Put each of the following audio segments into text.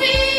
be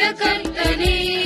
कण्टने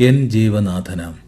N ജീവനാഥനാം.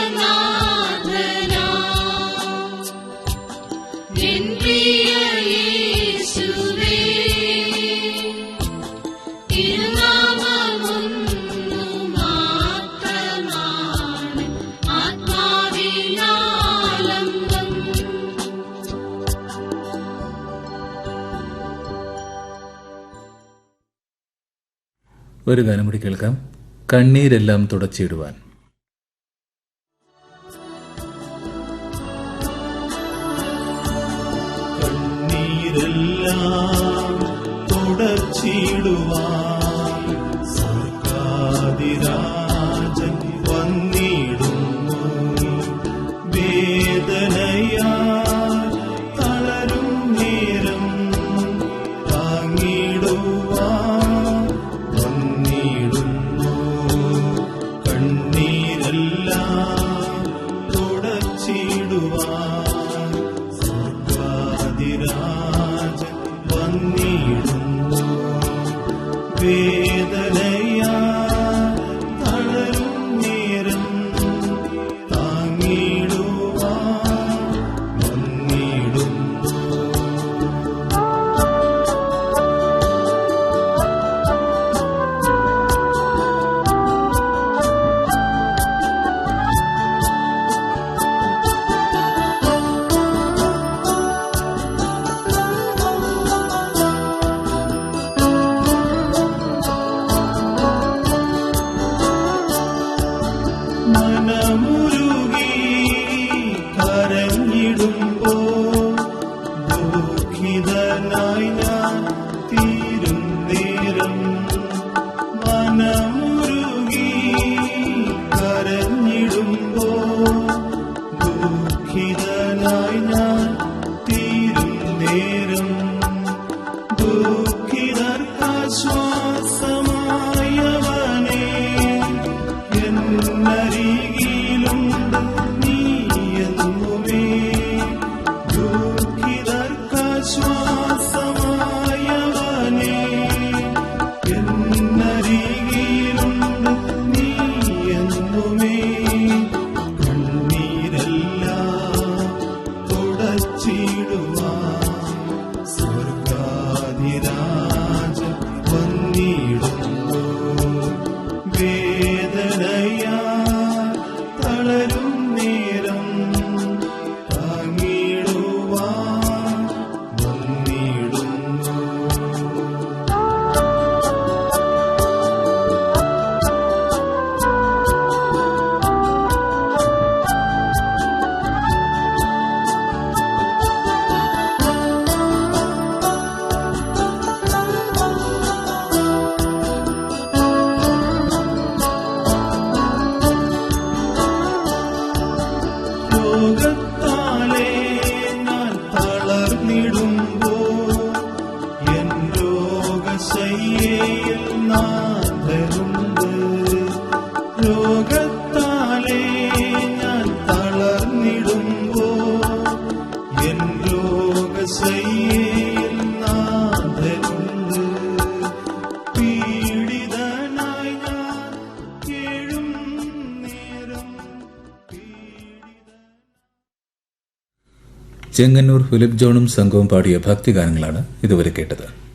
ഒരു ഗാനം കൂടി കേൾക്കാം. കണ്ണീരെല്ലാം തുടച്ചിടുവാൻ. Marigi ചെങ്ങന്നൂർ ഫിലിപ്പ് ജോണും സംഘവും പാടിയ ഭക്തിഗാനങ്ങളാണ് ഇതുവരെ കേട്ടത്.